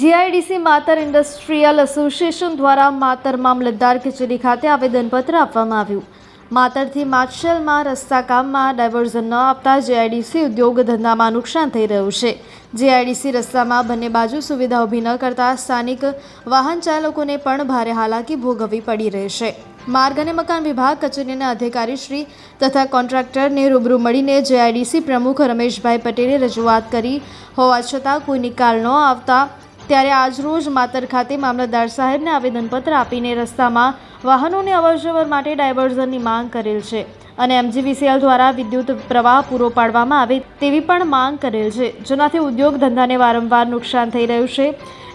GIDC માતર industrial association દ્વારા માતર મામલતદાર કચેરી ખાતે આવેદનપત્ર આપવામાં આવ્યું. માતરથી માછલમાં રસ્તા કામમાં ડાયવર્ઝન ન આપતા જીઆઈડીસી ઉદ્યોગ ધંધામાં નુકસાન થઈ રહ્યું છે. જીઆઈડીસી રસ્તામાં બંને બાજુ સુવિધા ઊભી ન કરતા સ્થાનિક વાહન ચાલકોને પણ ભારે હાલાકી ભોગવવી પડી રહી છે. માર્ગ અને મકાન વિભાગ કચેરીના અધિકારીશ્રી તથા કોન્ટ્રાક્ટરને રૂબરૂ મળીને જેઆઈડીસી પ્રમુખ રમેશભાઈ પટેલે રજૂઆત કરી. હોવા છતાં કોઈ નિકાલ ન આવતા ત્યારે આજરોજ માતર ખાતે મામલતદાર સાહેબને આવેદનપત્ર આપીને રસ્તામાં વાહનોની અવરજવર માટે ડાયવર્ઝનની માંગ કરેલ છે અને એમજીવીસીએલ દ્વારા વિદ્યુત પ્રવાહ પૂરો પાડવામાં આવે તેવી પણ માંગ કરેલ છે, જેનાથી ઉદ્યોગ ધંધાને વારંવાર નુકસાન થઈ રહ્યું છે.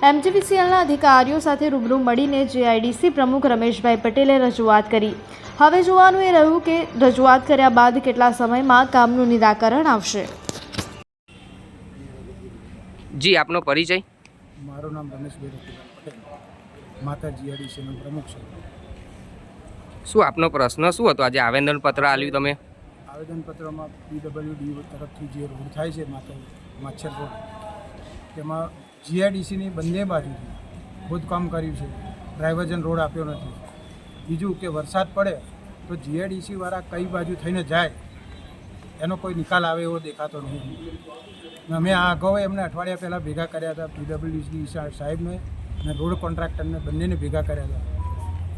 એમજીવીસીએલના અધિકારીઓ સાથે રૂબરૂ મળીને જેઆઈડીસી પ્રમુખ રમેશભાઈ પટેલે રજૂઆત કરી. હવે જોવાનું એ રહ્યું કે રજૂઆત કર્યા બાદ કેટલા સમયમાં કામનું નિરાકરણ આવશે. જી, આપનો પરિચય? મારું નામ રમેશભાઈ રતિલાલ પટેલ. માતા જીઆઈડીસીનો પ્રમુખ છું. શું આપનો પ્રશ્ન શું હતો? આજે આવેદન પત્ર આલ્યું તમે? આવેદનપત્રમાં પીડબ્લ્યુડી તરફથી જે રોડ થાય છે માતા માછર રોડ તેમાં જીઆઈડીસીની બંને બાજુથી ખોદકામ કર્યું છે. ડ્રાઇવર્જન રોડ આપ્યો નથી. બીજું કે વરસાદ પડે તો જીઆઈડીસીવાળા કઈ બાજુ થઈને જાય? એનો કોઈ નિકાલ આવે એવો દેખાતો નહીં. અમે આ અગાઉ એમને અઠવાડિયા પહેલાં ભેગા કર્યા હતા પીડબ્લ્યુડી સાહેબને અને રોડ કોન્ટ્રાક્ટરને બંનેને ભેગા કર્યા હતા.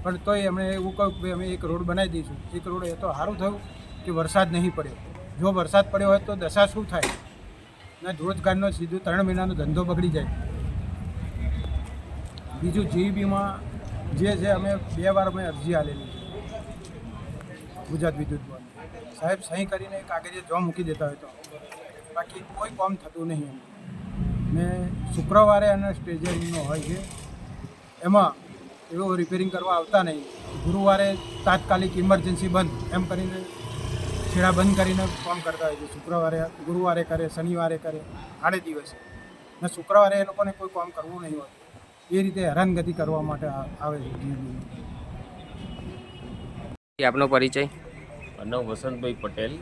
પણ તોય એમણે એવું કહ્યું કે અમે એક રોડ બનાવી દઈશું. એક રોડ એ તો સારું થયું કે વરસાદ નહીં પડ્યો જો વરસાદ પડ્યો હોય તો દશા શું થાય? ને રોજગારનો સીધું ત્રણ મહિનાનો ધંધો બગડી જાય. બીજું જીઈબીમાં જે છે, અમે બે વાર અમે અરજી આલેલી છે. ગુજરાત વિદ્યુત બોર્ડ. સાહેબ સહી કરીને કાગળિયે જો મૂકી દેતા હોય તો. બાકી કોઈ કામ થતું નહીં ને શુક્રવારે અને સ્ટેજરનો હોય છે. એમાં એવું રિપેરિંગ કરવા આવતા નહીં. ગુરુવારે તાત્કાલિક ઇમરજન્સી બંધ એમ કરીને છેડા બંધ કરીને કામ કરતા હોય છે. શુક્રવારે, ગુરુવારે કરે, શનિવારે કરે, આડે દિવસે. ને શુક્રવારે એ લોકોને કોઈ કામ કરવું નહીં હોય. એ રીતે હેરાનગતિ કરવા માટે આવે છે. આપનો પરિચય? નામ વસંતભાઈ પટેલ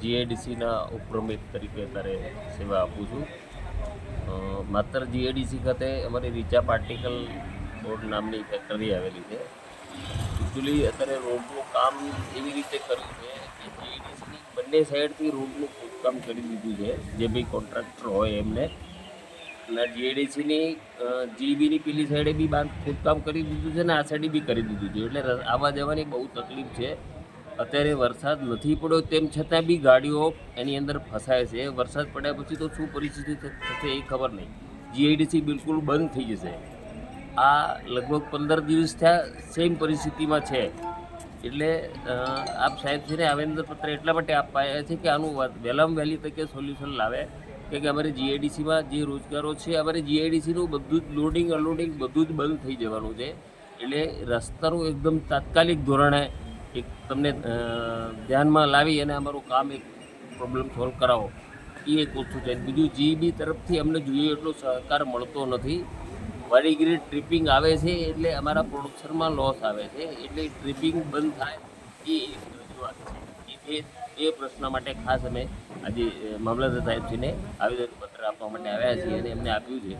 જીઆઈડીસીના ઉપપ્રમુખ તરીકે અત્યારે સેવા આપું છું. માત્ર જીઆઈડીસી ખાતે અમારી રીચા પાર્ટિકલ બોર્ડ નામની ફેક્ટરી આવેલી છે. એકચ્યુઅલી અત્યારે રોડનું કામ એવી રીતે કર્યું છે કે જીએડીસીની બંને સાઈડથી રોડનું કામ કરી દીધું છે, જે બી કોન્ટ્રાક્ટર હોય એમને. અને જીઆઈડીસીની જીબીની પેલી સાઈડે બી બાંધ ખોદકામ કરી દીધું છે ને આ સાઈડે બી કરી દીધું છે. એટલે આવવા જવાની બહુ તકલીફ છે. અત્યારે વરસાદ નથી પડ્યો, તેમ છતાં બી ગાડીઓ એની અંદર ફસાય છે. વરસાદ પડ્યા પછી તો શું પરિસ્થિતિ થશે એ ખબર નહીં. જીઆઈડીસી બિલકુલ બંધ થઈ જશે. આ લગભગ પંદર દિવસ થયા સેમ પરિસ્થિતિમાં છે. એટલે આપ સાહેબશ્રીને આવેદનપત્ર એટલા માટે આપવા આવ્યા છે કે આનું વહેલામાં વહેલી તકે સોલ્યુશન લાવે. કે અમારે જીઆઈડીસીમાં જે રોજગારો છે, અમારે જીઆઈડીસીનું બધું જ લોડિંગ, અનલોડિંગ બધું જ બંધ થઈ જવાનું છે. એટલે રસ્તાનું એકદમ તાત્કાલિક ધોરણે એક તમને ધ્યાનમાં લાવી અને અમારું કામ એક પ્રોબ્લેમ સોલ્વ કરાવો. એ એક ઓછું છે. બીજું જીબી તરફથી અમને જોઈએ એટલો સહકાર મળતો નથી. વાડીગીરી ટ્રીપિંગ આવે છે એટલે અમારા પ્રોડક્શનમાં લોસ આવે છે. એટલે ટ્રીપિંગ બંધ થાય એ એક રજૂઆત છે. એ એ પ્રશ્ન માટે ખાસ અમે આજે મામલતદાર સાહેબજીને આવેદનપત્ર આપવા માટે આવ્યા છીએ અને એમને આપ્યું છે.